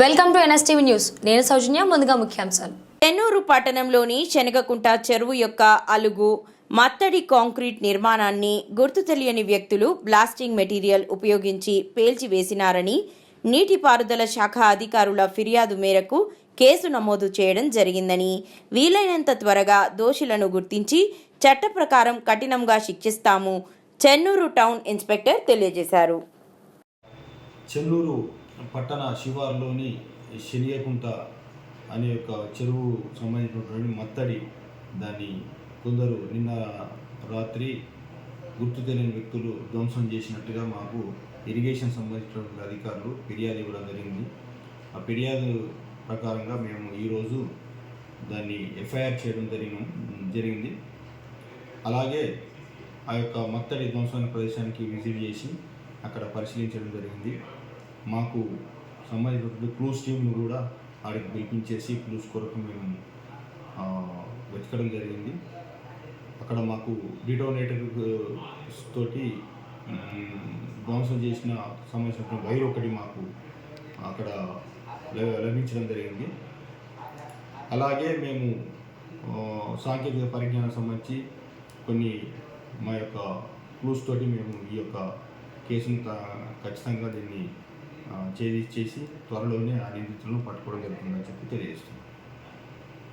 Welcome to NSTV news. నేను సౌజన్య ముందుగా ముఖ్యాంశాలు. చెన్నూరు పట్టణంలోని శనగకుంట చెరువు యొక్క అలుగు మత్తడి కాంక్రీట్ నిర్మాణాన్ని గుర్తు తెలియని వ్యక్తులు బ్లాస్టింగ్ మెటీరియల్ ఉపయోగించి పేల్చివేసినారని నీటిపారుదల శాఖ అధికారుల ఫిర్యాదు మేరకు కేసు నమోదు చేయడం జరిగిందని వీలైనంత త్వరగా దోషులను గుర్తించి చట్ట ప్రకారం కఠినంగా శిక్షిస్తాము చెన్నూరు టౌన్ ఇన్స్పెక్టర్ తెలియజేశారు. చెన్నూరు పట్టణ శివార్లోని శనియకుంట అనే యొక్క చెరువు సంబంధించినటువంటి మత్తడి దాన్ని కొందరు నిన్న రాత్రి గుర్తు తెలియని వ్యక్తులు ధ్వంసం చేసినట్టుగా మాకు ఇరిగేషన్ సంబంధించినటువంటి అధికారులు ఫిర్యాదు ఇవ్వడం జరిగింది. ఆ ఫిర్యాదు ప్రకారంగా మేము ఈరోజు దాన్ని ఎఫ్ఐఆర్ చేయడం జరిగిన జరిగింది. అలాగే ఆ యొక్క మత్తడి ధ్వంసమైన ప్రదేశానికి విజిట్ చేసి అక్కడ పరిశీలించడం జరిగింది. మాకు సంబంధించిన క్లూస్ టీంను కూడా ఆడికి పిలిపించేసి క్లూస్ కొరకు మేము వెతకడం జరిగింది. అక్కడ మాకు డిటోనేటర్ తోటి ధ్వంసం చేసిన సంబంధించిన వైర్ ఒకటి మాకు అక్కడ లభించడం జరిగింది. అలాగే మేము సాంకేతిక పరిజ్ఞానం సంబంధించి కొన్ని మా యొక్క క్లూస్ తోటి మేము ఈ యొక్క కేసును ఖచ్చితంగా దీన్ని చేసి ఛేదించేసి త్వరలోనే ఆ నిందితులను పట్టుకోవడం జరుగుతుందని చెప్పి తెలియజేస్తున్నాం.